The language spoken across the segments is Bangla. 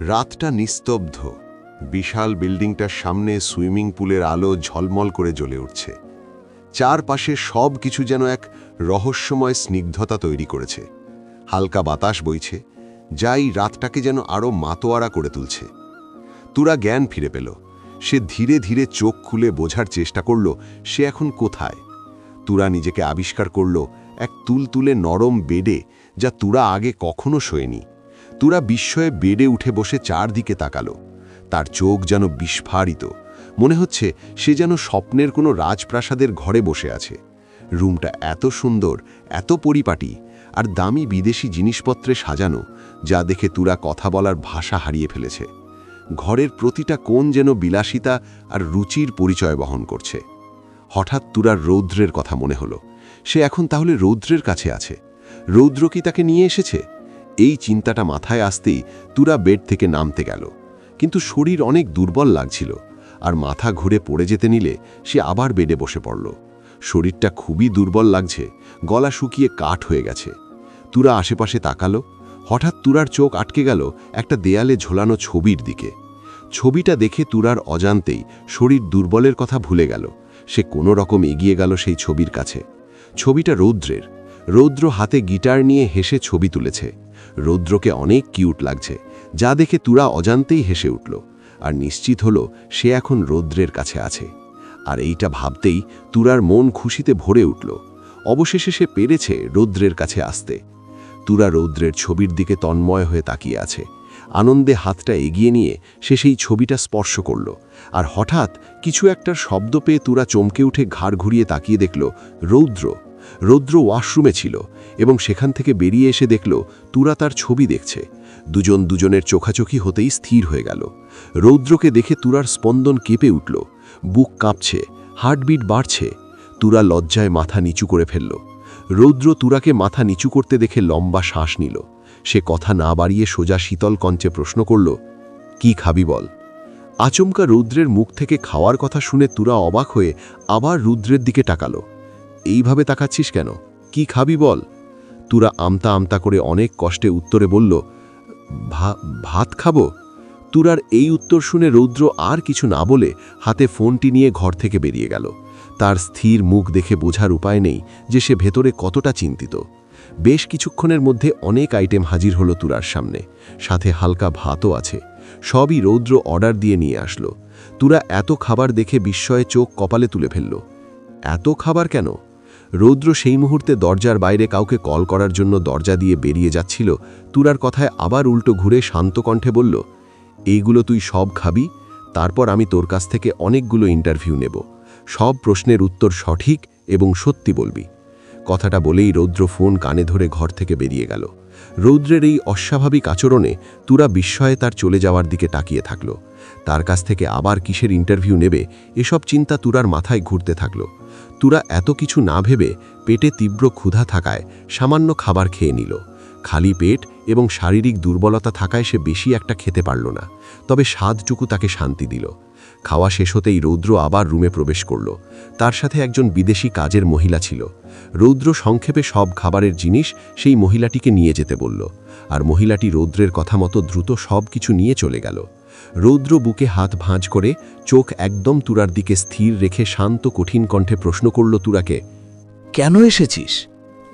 রাতটা নিস্তব্ধ। বিশাল বিল্ডিংটার সামনে সুইমিং পুলের আলো ঝলমল করে জ্বলে উঠছে। চারপাশে সব কিছু যেন এক রহস্যময় স্নিগ্ধতা তৈরি করেছে। হালকা বাতাস বইছে, যাই রাতটাকে যেন আরও মাতোয়ারা করে তুলছে। তুরা জ্ঞান ফিরে পেল। সে ধীরে ধীরে চোখ খুলে বোঝার চেষ্টা করল, সে এখন কোথায়? তুরা নিজেকে আবিষ্কার করল এক তুলতুলে নরম বেডে, যা তুরা আগে কখনো শোয়নি। তুরা বিস্ময়ে বেডে উঠে বসে চারদিকে তাকালো। তার চোখ যেন বিস্ফারিত। মনে হচ্ছে সে যেন স্বপ্নের কোনো রাজপ্রাসাদের ঘরে বসে আছে। রুমটা এত সুন্দর, এত পরিপাটি, আর দামি বিদেশি জিনিসপত্রে সাজানো, যা দেখে তুরা কথা বলার ভাষা হারিয়ে ফেলেছে। ঘরের প্রতিটা কোণ যেন বিলাসিতা আর রুচির পরিচয় বহন করছে। হঠাৎ তুরার রৌদ্রের কথা মনে হলো। সে এখন তাহলে রৌদ্রের কাছে আছে। রৌদ্র কি তাকে নিয়ে এসেছে? এই চিন্তাটা মাথায় আসতেই তুরা বেড থেকে নামতে গেল। কিন্তু শরীর অনেক দুর্বল লাগছিল, আর মাথা ঘুরে পড়ে যেতে নিলে সে আবার বেডে বসে পড়ল। শরীরটা খুবই দুর্বল লাগছে, গলা শুকিয়ে কাঠ হয়ে গেছে। তুরা আশেপাশে তাকালো, হঠাৎ তুরার চোখ আটকে গেল একটা দেয়ালে ঝোলানো ছবির দিকে। ছবিটা দেখে তুরার অজান্তেই শরীর দুর্বলের কথা ভুলে গেল, সে কোনো রকম এগিয়ে গেল সেই ছবির কাছে। ছবিটা রৌদ্রের, রৌদ্র হাতে গিটার নিয়ে হেসে ছবি তুলেছে। রৌদ্রকে অনেক কিউট লাগছে, যা দেখে তুরা অজান্তেই হেসে উঠল, আর নিশ্চিত হল সে এখন রৌদ্রের কাছে আছে। আর এইটা ভাবতেই তুরার মন খুশিতে ভরে উঠল। অবশেষে সে পেরেছে রৌদ্রের কাছে আসতে। তুরা রৌদ্রের ছবির দিকে তন্ময় হয়ে তাকিয়ে আছে। আনন্দে হাতটা এগিয়ে নিয়ে সে সেই ছবিটা স্পর্শ করল, আর হঠাৎ কিছু একটার শব্দ পেয়ে তুরা চমকে উঠে ঘাড় ঘুরিয়ে তাকিয়ে দেখল, রৌদ্র রৌদ্র ওয়াশরুমে ছিল এবং সেখান থেকে বেরিয়ে এসে দেখল তুরা তার ছবি দেখছে। দুজন দুজনের চোখাচোখি হতেই স্থির হয়ে গেল। রৌদ্রকে দেখে তুরার স্পন্দন কেঁপে উঠল। বুক কাঁপছে, হার্টবিট বাড়ছে। তুরা লজ্জায় মাথা নিচু করে ফেলল। রৌদ্র তুরাকে মাথা নিচু করতে দেখে লম্বা শ্বাস নিল। সে কথা না বাড়িয়ে সোজা শীতল কঞ্চে প্রশ্ন করল, কি খাবি বল? আচমকা রৌদ্রের মুখ থেকে খাওয়ার কথা শুনে তুরা অবাক হয়ে আবার রুদ্রের দিকে তাকালো। এইভাবে তাকাচ্ছিস কেন? কি খাবি বল? তুরা আমতা আমতা করে অনেক কষ্টে উত্তরে বলল ভাত খাব? তুরার এই উত্তর শুনে রৌদ্র আর কিছু না বলে হাতে ফোনটি নিয়ে ঘর থেকে বেরিয়ে গেল। তার স্থির মুখ দেখে বোঝার উপায় নেই যে সে ভেতরে কতটা চিন্তিত। বেশ কিছুক্ষণের মধ্যে অনেক আইটেম হাজির হলো তুরার সামনে। সাথে হালকা ভাতও আছে। সবই রৌদ্র অর্ডার দিয়ে নিয়ে আসলো। তুরা এত খাবার দেখে বিস্ময়ে চোখ কপালে তুলে ফেলল। এত খাবার কেন? রৌদ্র সেই মুহূর্তে দরজার বাইরে কাউকে কল করার জন্য দরজা দিয়ে বেরিয়ে যাচ্ছিল। তুরার কথায় আবার উল্টো ঘুরে শান্ত কণ্ঠে বলল, এইগুলো তুই সব খাবি, তারপর আমি তোর কাছ থেকে অনেকগুলো ইন্টারভিউ নেব। সব প্রশ্নের উত্তর সঠিক এবং সত্যি বলবি। কথাটা বলেই রৌদ্র ফোন কানে ধরে ঘর থেকে বেরিয়ে গেল। রৌদ্রের এই অস্বাভাবিক আচরণে তুরা বিস্ময়ে তার চলে যাওয়ার দিকে তাকিয়ে থাকল। তার কাছ থেকে আবার কিসের ইন্টারভিউ নেবে, এসব চিন্তা তুরার মাথায় ঘুরতে থাকল। তুরা এত কিছু না ভেবে পেটে তীব্র ক্ষুধা থাকায় সামান্য খাবার খেয়ে নিল। খালি পেট এবং শারীরিক দুর্বলতা থাকায় সে বেশি একটা খেতে পারল না, তবে স্বাদটুকু তাকে শান্তি দিল। খাওয়া শেষ হতেই রৌদ্র আবার রুমে প্রবেশ করল। তার সাথে একজন বিদেশি কাজের মহিলা ছিল। রৌদ্র সংক্ষেপে সব খাবারের জিনিস সেই মহিলাটিকে নিয়ে যেতে বলল, আর মহিলাটি রৌদ্রের কথা মতো দ্রুত সব কিছু নিয়ে চলে গেল। রৌদ্র বুকে হাত ভাঁজ করে চোখ একদম তুরার দিকে স্থির রেখে শান্ত কঠিন কণ্ঠে প্রশ্ন করল তুরাকে, কেন এসেছিস?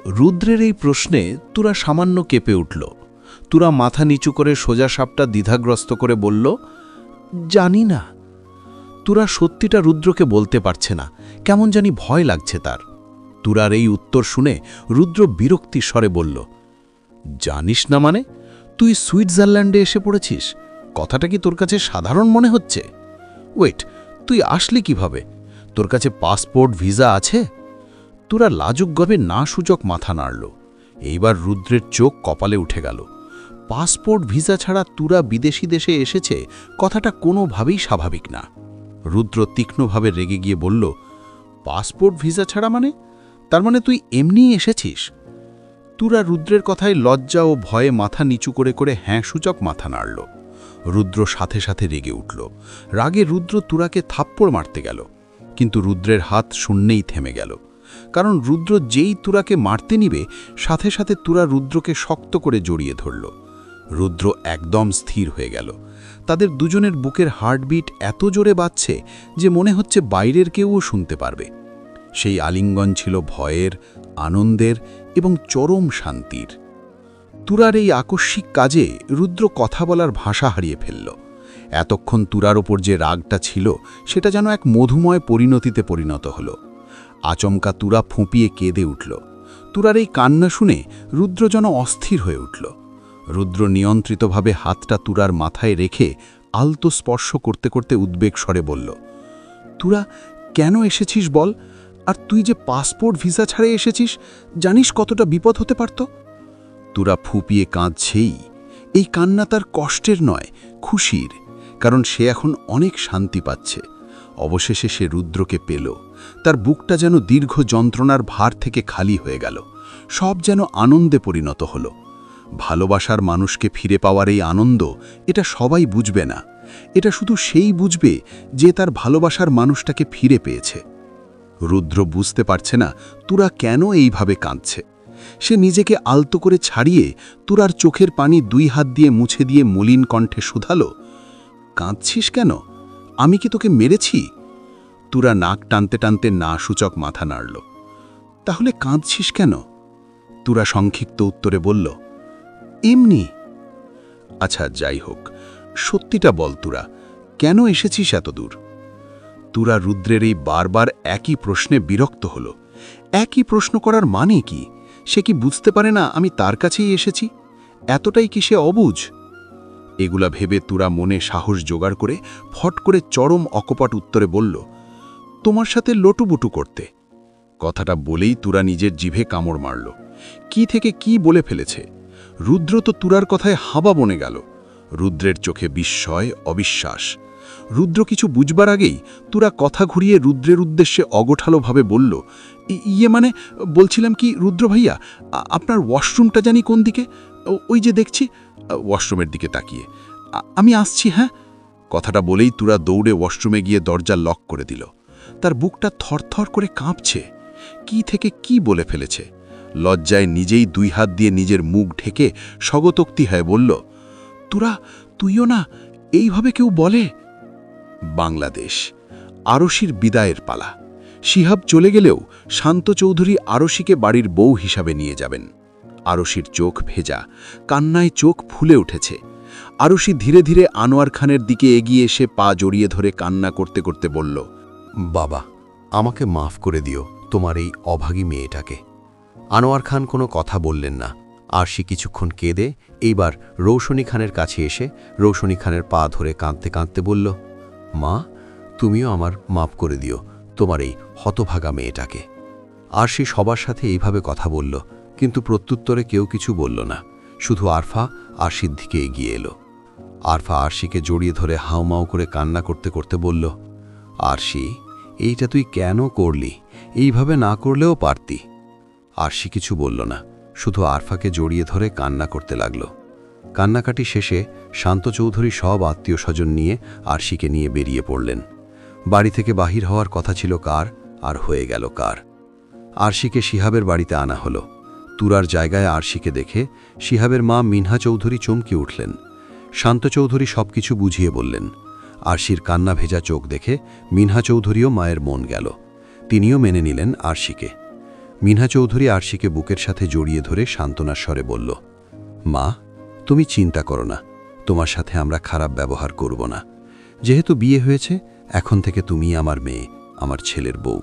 রুদ্রের এই প্রশ্নে তুরা সামান্য কেঁপে উঠল। তুরা মাথা নিচু করে সোজা সাপটা দ্বিধাগ্রস্ত করে বলল, জানি না। তুরা সত্যিটা রুদ্রকে বলতে পারছে না। কেমন জানি ভয় লাগছে তার। তুরার এই উত্তর শুনে রুদ্র বিরক্তি স্বরে বলল, জানিস না মানে তুই সুইজারল্যান্ডে এসে পড়েছিস? কথাটা কি তোর কাছে সাধারণ মনে হচ্ছে? ওয়েট তুই আসলি কীভাবে? তোর কাছে পাসপোর্ট, ভিসা আছে? তোরা লাজুক গর্বে না সূচক মাথা নাড়ল। এইবার রুদ্রের চোখ কপালে উঠে গেল। পাসপোর্ট, ভিসা ছাড়া তুরা বিদেশি দেশে এসেছে, কথাটা কোনোভাবেই স্বাভাবিক না। রুদ্র তীক্ষ্ণভাবে রেগে গিয়ে বলল, পাসপোর্ট, ভিসা ছাড়া মানে? তার মানে তুই এমনিই এসেছিস? তুরা রুদ্রের কথায় লজ্জা ও ভয়ে মাথা নিচু করে করে হ্যাঁ সূচক মাথা নাড়ল। রুদ্র সাথে সাথে রেগে উঠল। রাগে রুদ্র তুরাকে থাপ্পড় মারতে গেল। কিন্তু রুদ্রের হাত শূন্যেই থেমে গেল। কারণ রুদ্র যেই তুরাকে মারতে নিবে, সাথে সাথে তুরা রুদ্রকে শক্ত করে জড়িয়ে ধরল। রুদ্র একদম স্থির হয়ে গেল। তাদের দুজনের বুকের হার্টবিট এত জোরে বাজছে যে মনে হচ্ছে বাইরের কেউও শুনতে পারবে। সেই আলিঙ্গন ছিল ভয়ের, আনন্দের এবং চরম শান্তির। তুরার এই আকস্মিক কাজে রুদ্র কথা বলার ভাষা হারিয়ে ফেলল। এতক্ষণ তুরার ওপর যে রাগটা ছিল, সেটা যেন এক মধুময় পরিণতিতে পরিণত হল। আচমকা তুরা ফুঁপিয়ে কেঁদে উঠল। তুরার এই কান্না শুনে রুদ্র যেন অস্থির হয়ে উঠল। রুদ্র নিয়ন্ত্রিতভাবে হাতটা তুরার মাথায় রেখে আলতো স্পর্শ করতে করতে উদ্বেগ স্বরে বলল, তুরা, কেন এসেছিস বল? আর তুই যে পাসপোর্ট ভিসা ছাড়ে এসেছিস, জানিস কতটা বিপদ হতে পারত? তুরা ফুপিয়ে কাঁদছেই। এই কান্না তার কষ্টের নয়, খুশির, কারণ সে এখন অনেক শান্তি পাচ্ছে। অবশেষে সে রুদ্রকে পেল। তার বুকটা যেন দীর্ঘ যন্ত্রণার ভার থেকে খালি হয়ে গেল। সব যেন আনন্দে পরিণত হল। ভালোবাসার মানুষকে ফিরে পাওয়ার এই আনন্দ, এটা সবাই বুঝবে না। এটা শুধু সেই বুঝবে যে তার ভালোবাসার মানুষটাকে ফিরে পেয়েছে। রুদ্র বুঝতে পারছে না, তুরা কেন এইভাবে কাঁদছে। সে নিজেকে আলতো করে ছাড়িয়ে তুরার চোখের পানি দুই হাত দিয়ে মুছে দিয়ে মলিন কণ্ঠে শুধালো, কাঁদছিস কেন? আমি কি তোকে মেরেছি? তুরা নাক টানতে টানতে না সূচক মাথা নাড়ল, তাহলে কাঁদছিস কেন? তুরা সংক্ষিপ্ত উত্তরে বলল, এমনি। আচ্ছা যাই হোক, সত্যিটা বল তুরা, কেন এসেছিস এত দূর? তুরা রুদ্রের এই বারবার একই প্রশ্নে বিরক্ত হল, একই প্রশ্ন করার মানে কি? সে কি বুঝতে পারে না আমি তার কাছেই এসেছি? এতটাই কি সে অবুঝ? এগুলা ভেবে তুরা মনে সাহস জোগাড় করে ফট করে চরম অকপট উত্তরে বলল, তোমার সাথে লটুবুটু করতে। কথাটা বলেই তুরা নিজের জিভে কামড় মারল। কি থেকে কি বলে ফেলেছে? রুদ্র তো তুরার কথায় হাবা বনে গেল। রুদ্রের চোখে বিস্ময়, অবিশ্বাস। রুদ্র কিছু বুঝবার আগেই তুরা কথা ঘুরিয়ে রুদ্রের উদ্দেশ্যে অগোঠালোভাবে বলল ইয়ে মানে বলছিলাম কি রুদ্র ভাইয়া আপনার ওয়াশরুমটা জানি কোন দিকে? ওই যে দেখছি ওয়াশরুমের দিকে তাকিয়ে। আমি আসছি হ্যাঁ? কথাটা বলেই তুরা দৌড়ে ওয়াশরুমে গিয়ে দরজা লক করে দিল। তার বুকটা থরথর করে কাঁপছে। কি থেকে কি বলে ফেলেছে? লজ্জায় নিজেই দুই হাত দিয়ে নিজের মুখ ঢেকে স্বগতোক্তি হয়ে বলল, তুরা, তুইও না এইভাবে কেউ বলে? বাংলাদেশ। আরশির বিদায়ের পালা। শিহাব চলে গেলেও শান্ত চৌধুরী আরশিকে বাড়ির বউ হিসাবে নিয়ে যাবেন। আরশির চোখ ভেজা, কান্নায় চোখ ফুলে উঠেছে। আরশি ধীরে ধীরে আনোয়ার খানের দিকে এগিয়ে এসে পা জড়িয়ে ধরে কান্না করতে করতে বলল, বাবা, আমাকে মাফ করে দিও তোমার এই অভাগী মেয়েটাকে। আনোয়ার খান কোনো কথা বললেন না। আরশি কিছুক্ষণ কেঁদে এইবার রৌশনী খানের কাছে এসে রৌশনী খানের পা ধরে কাঁদতে কাঁদতে বলল মা, তুমিও আমার মাফ করে দিও, তোমার এই হতভাগা মেয়েটাকে। আর সে সবার সাথে এইভাবে কথা বলল, কিন্তু প্রত্যুত্তরে কেউ কিছু বলল না। শুধু আরফা আরশির দিকে এগিয়ে এলো। আরফা আরশিকে জড়িয়ে ধরে হাউমাউ করে কান্না করতে করতে বলল, আরশি, এইটা তুই কেন করলি? এইভাবে না করলেও পারতি। আরশি কিছু বলল না, শুধু আরফাকে জড়িয়ে ধরে কান্না করতে লাগল। কান্নাকাটি শেষে শান্ত চৌধুরী সব আত্মীয় স্বজন নিয়ে আরশিকে নিয়ে বেরিয়ে পড়লেন। বাড়ি থেকে বাহির হওয়ার কথা ছিল কার, আর হয়ে গেল কার। আরশিকে শিহাবের বাড়িতে আনা হলো। তুরার জায়গায় আরশিকে দেখে শিহাবের মা মিনহা চৌধুরী চমকে উঠলেন। শান্ত চৌধুরী সবকিছু বুঝিয়ে বললেন। আরশির কান্না ভেজা চোখ দেখে মিনহা চৌধুরীও মায়ের মন গেল। তিনিও মেনে নিলেন আরশিকে। মিনহা চৌধুরী আরশিকে বুকের সাথে জড়িয়ে ধরে সান্ত্বনার স্বরে বলল, মা তুমি চিন্তা করো না, তোমার সাথে আমরা খারাপ ব্যবহার করব না। যেহেতু বিয়ে হয়েছে, এখন থেকে তুমি আমার মেয়ে, আমার ছেলের বউ,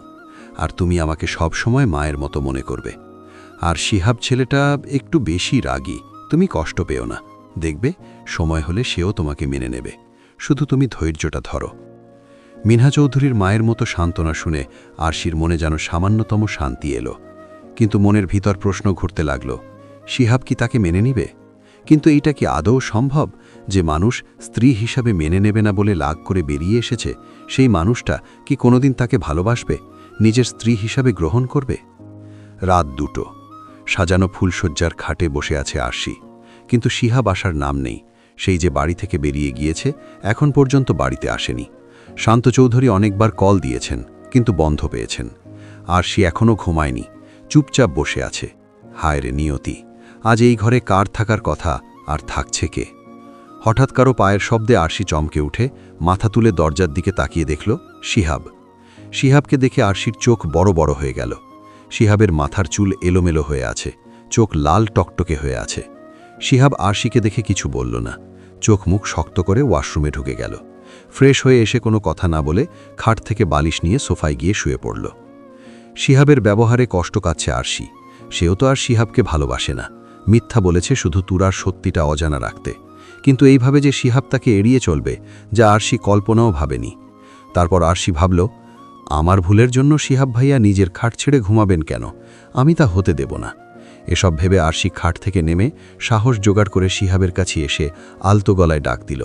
আর তুমি আমাকে সব সময় মায়ের মতো মনে করবে। আর শিহাব ছেলেটা একটু বেশি রাগী, তুমি কষ্ট পেও না। দেখবে, সময় হলে সেও তোমাকে মেনে নেবে। শুধু তুমি ধৈর্যটা ধরো। মিনহা চৌধুরীর মায়ের মতো সান্ত্বনা শুনে আরশির মনে যেন সামান্যতম শান্তি এলো। কিন্তু মনের ভিতর প্রশ্ন ঘুরতে লাগল, শিহাব কি তাকে মেনে নিবে? কিন্তু এইটা কি আদৌ সম্ভব যে মানুষ স্ত্রী হিসাবে মেনে নেবে না বলে লাগ করে বেরিয়ে এসেছে? সেই মানুষটা কি কোনোদিন তাকে ভালোবাসবে? নিজের স্ত্রী হিসাবে গ্রহণ করবে? রাত দুটো। সাজানো ফুলশয্যার খাটে বসে আছে আরশি। কিন্তু শিহাব আসার নাম নেই। সেই যে বাড়ি থেকে বেরিয়ে গিয়েছে, এখন পর্যন্ত বাড়িতে আসেনি। শান্ত চৌধুরী অনেকবার কল দিয়েছেন, কিন্তু বন্ধ পেয়েছেন। আরশি এখনও ঘুমায়নি। চুপচাপ বসে আছে। হায় রে নিয়তি। আজ এই ঘরে কার থাকার কথা, আর থাকছে কে? হঠাৎ কারও পায়ের শব্দে আরশি চমকে উঠে, মাথা তুলে দরজার দিকে তাকিয়ে দেখল শিহাব। শিহাবকে দেখে আরশির চোখ বড় বড় হয়ে গেল। শিহাবের মাথার চুল এলোমেলো হয়ে আছে, চোখ লাল টকটকে হয়ে আছে। শিহাব আরশিকে দেখে কিছু বলল না। চোখ মুখ শক্ত করে ওয়াশরুমে ঢুকে গেল। ফ্রেশ হয়ে এসে কোনো কথা না বলে খাট থেকে বালিশ নিয়ে সোফায় গিয়ে শুয়ে পড়ল। শিহাবের ব্যবহারে কষ্ট কাচ্ছে আরশি। সেও তো আর শিহাবকে ভালোবাসে না। মিথ্যা বলেছে শুধু তুরার সত্যিটা অজানা রাখতে। কিন্তু এইভাবে যে শিহাব তাকে এড়িয়ে চলবে, যা আরশি কল্পনাও ভাবেনি। তারপর আরশি ভাবল, আমার ভুলের জন্য শিহাব ভাইয়া নিজের খাট ছেড়ে ঘুমাবেন কেন? আমি তা হতে দেব না। এসব ভেবে আরশি খাট থেকে নেমে সাহস জোগাড় করে শিহাবের কাছে এসে আলতো গলায় ডাক দিল,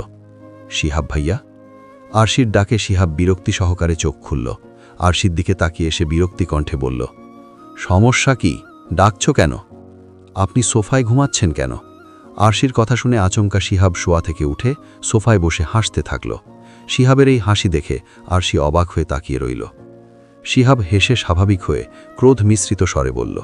শিহাব ভাইয়া? আরশির ডাকে শিহাব বিরক্তি সহকারে চোখ খুলল। আরশির দিকে তাকিয়ে এসে বিরক্তি কণ্ঠে বলল, সমস্যা কি? ডাকছ কেন? আপনি সোফায় ঘুমাচ্ছেন কেন? আরশির কথা শুনে আচমকা শিহাব শোয়া থেকে উঠে সোফায় বসে হাসতে থাকল। শিহাবের এই হাসি দেখে আরশি অবাক হয়ে তাকিয়ে রইল। শিহাব হেসে স্বাভাবিক হয়ে ক্রোধ মিশ্রিত স্বরে বলল,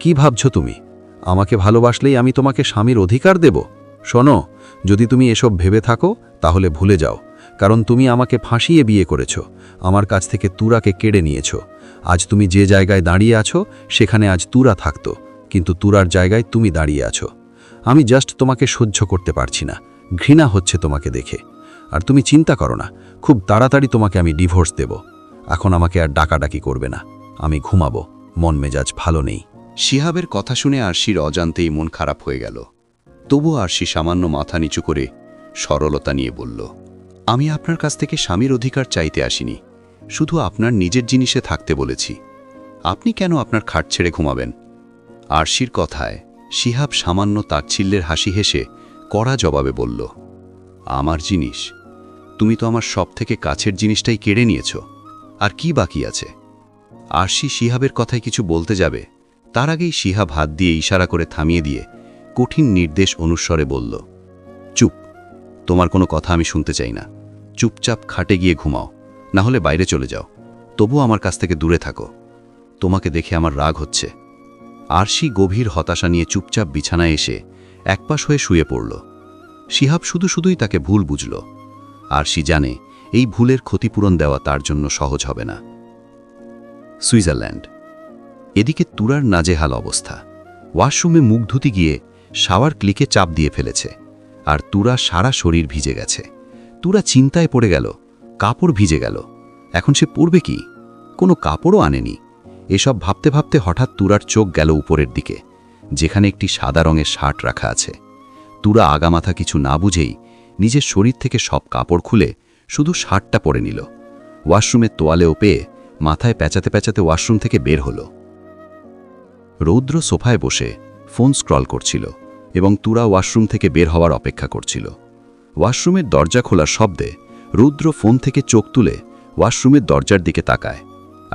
কি ভাবছ তুমি? আমাকে ভালোবাসলেই আমি তোমাকে স্বামীর অধিকার দেব? শোনো, যদি তুমি এসব ভেবে থাকো, তাহলে ভুলে যাও, কারণ তুমি আমাকে ফাঁসিয়ে বিয়ে করেছ, আমার কাছ থেকে তুরাকে কেড়ে নিয়েছ। আজ তুমি যে জায়গায় দাঁড়িয়ে আছো, সেখানে আজ তুরা থাকতো। কিন্তু তুরার জায়গায় তুমি দাঁড়িয়ে আছো। আমি জাস্ট তোমাকে সহ্য করতে পারছি না। ঘৃণা হচ্ছে তোমাকে দেখে। আর তুমি চিন্তা করো না। খুব তাড়াতাড়ি তোমাকে আমি ডিভোর্স দেব। এখন আমাকে আর ডাকাডাকি করবে না। আমি ঘুমাবো। মন মেজাজ ভালো নেই। শিহাবের কথা শুনে আরশির অজান্তেই মন খারাপ হয়ে গেল। তবু আরশি সামান্য মাথা নিচু করে সরলতা নিয়ে বলল, আমি আপনার কাছ থেকে স্বামীর অধিকার চাইতে আসিনি। শুধু আপনার নিজের জিনিসে থাকতে বলেছি। আপনি কেন আপনার খাট ছেড়ে ঘুমাবেন? আরশির কথায় শিহাব সামান্য তাচ্ছিল্যের হাসি হেসে কড়া জবাবে বলল, আমার জিনিস, তুমি তো আমার সব থেকে কাছের জিনিসটাই কেড়ে নিয়েছ, আর কি বাকি আছে? আরশি শিহাবের কথায় কিছু বলতে যাবে, তার আগেই শিহাব হাত দিয়ে ইশারা করে থামিয়ে দিয়ে কঠিন নির্দেশ অনুস্বরে বলল, চুপ, তোমার কোনো কথা আমি শুনতে চাই না। চুপচাপ খাটে গিয়ে ঘুমাও, না হলে বাইরে চলে যাও। তবু আমার কাছ থেকে দূরে থাকো। তোমাকে দেখে আমার রাগ হচ্ছে। আরশি গভীর হতাশা নিয়ে চুপচাপ বিছানায় এসে একপাশ হয়ে শুয়ে পড়ল। শিহাব শুধু শুধুই তাকে ভুল বুঝল। আরশি জানে এই ভুলের ক্ষতিপূরণ দেওয়া তার জন্য সহজ হবে না। সুইজারল্যান্ড। এদিকে তুরার নাজেহাল অবস্থা। ওয়াশরুমে মুখ ধুতি গিয়ে শাওয়ার ক্লিকে চাপ দিয়ে ফেলেছে, আর তুরা সারা শরীর ভিজে গেছে। তুরা চিন্তায় পড়ে গেল, কাপড় ভিজে গেল। এখন সে পড়বে কি? কোনো কাপড়ও আনেনি। এসব ভাবতে ভাবতে হঠাৎ তুরার চোখ গেল উপরের দিকে, যেখানে একটি সাদা রঙের শার্ট রাখা আছে। তুরা আগামাথা কিছু না বুঝেই নিজের শরীর থেকে সব কাপড় খুলে শুধু শার্টটা পরে নিল। ওয়াশরুমের তোয়ালেও পেয়ে মাথায় পেঁচাতে পেঁচাতে ওয়াশরুম থেকে বের হলো। রৌদ্র সোফায় বসে ফোন স্ক্রল করছিল এবং তুরা ওয়াশরুম থেকে বের হওয়ার অপেক্ষা করছিল। ওয়াশরুমের দরজা খোলার শব্দে রৌদ্র ফোন থেকে চোখ তুলে ওয়াশরুমের দরজার দিকে তাকায়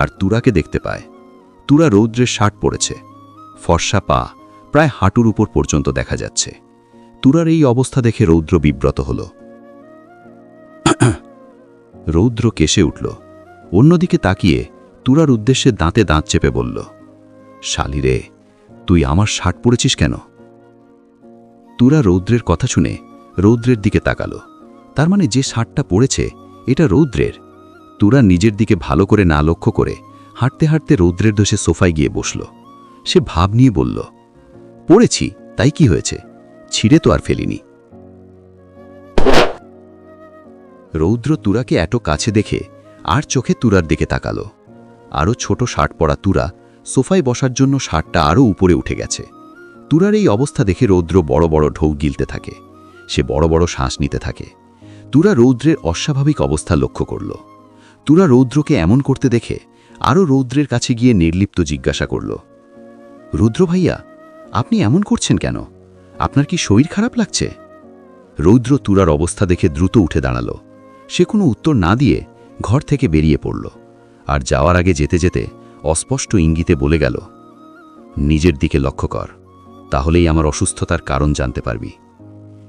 আর তুরাকে দেখতে পায়। তুরা রৌদ্রের শার্ট পরেছে ফর্সা পা প্রায় হাঁটুর উপর পর্যন্ত দেখা যাচ্ছে। তুরার এই অবস্থা দেখে রৌদ্র বিব্রত হল। রৌদ্র কেসে উঠল। অন্যদিকে তাকিয়ে তুরার উদ্দেশ্যে দাঁতে দাঁত চেপে বলল, শালি রে, তুই আমার শার্ট পরেছিস কেন? তুরা রৌদ্রের কথা শুনে রৌদ্রের দিকে তাকালো। তার মানে যে শার্টটা পড়েছে এটা রৌদ্রের। তুরা নিজের দিকে ভালো করে না লক্ষ্য করে হাঁটতে হাঁটতে রৌদ্রের দোষে সোফায় গিয়ে বসল। সে ভাব নিয়ে বলল, পড়েছি, তাই কি হয়েছে? ছিঁড়ে তো আর ফেলিনি। রৌদ্র তুরাকে এত কাছে দেখে আর চোখে তুরার দিকে তাকালো। আরও ছোট শার্ট পরা তুরা সোফায় বসার জন্য শার্টটা আরও উপরে উঠে গেছে। তুরার এই অবস্থা দেখে রৌদ্র বড় বড় ঢৌ গিলতে থাকে। সে বড় বড় শ্বাস নিতে থাকে। তুরা রৌদ্রের অস্বাভাবিক অবস্থা লক্ষ্য করল। তুরা রৌদ্রকে এমন করতে দেখে আরও রৌদ্রের কাছে গিয়ে নির্লিপ্ত জিজ্ঞাসা করল, রুদ্র ভাইয়া, আপনি এমন করছেন কেন? আপনার কি শরীর খারাপ লাগছে? রৌদ্র তুরার অবস্থা দেখে দ্রুত উঠে দাঁড়াল। সে কোনো উত্তর না দিয়ে ঘর থেকে বেরিয়ে পড়ল আর যাওয়ার আগে যেতে যেতে অস্পষ্ট ইঙ্গিতে বলে গেল, নিজের দিকে লক্ষ্য কর, তাহলেই আমার অসুস্থতার কারণ জানতে পারবি।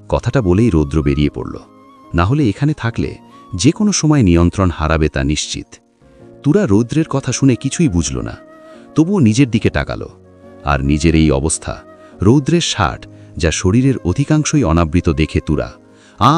কথাটা বলেই রৌদ্র বেরিয়ে পড়ল। না হলে এখানে থাকলে যে কোনো সময় নিয়ন্ত্রণ হারাবে তা নিশ্চিত। তুরা রৌদ্রের কথা শুনে কিছুই বুঝল না, তবুও নিজের দিকে টাকাল আর নিজের এই অবস্থা, রৌদ্রের শার্ট যা শরীরের অধিকাংশই অনাবৃত দেখে তুরা আ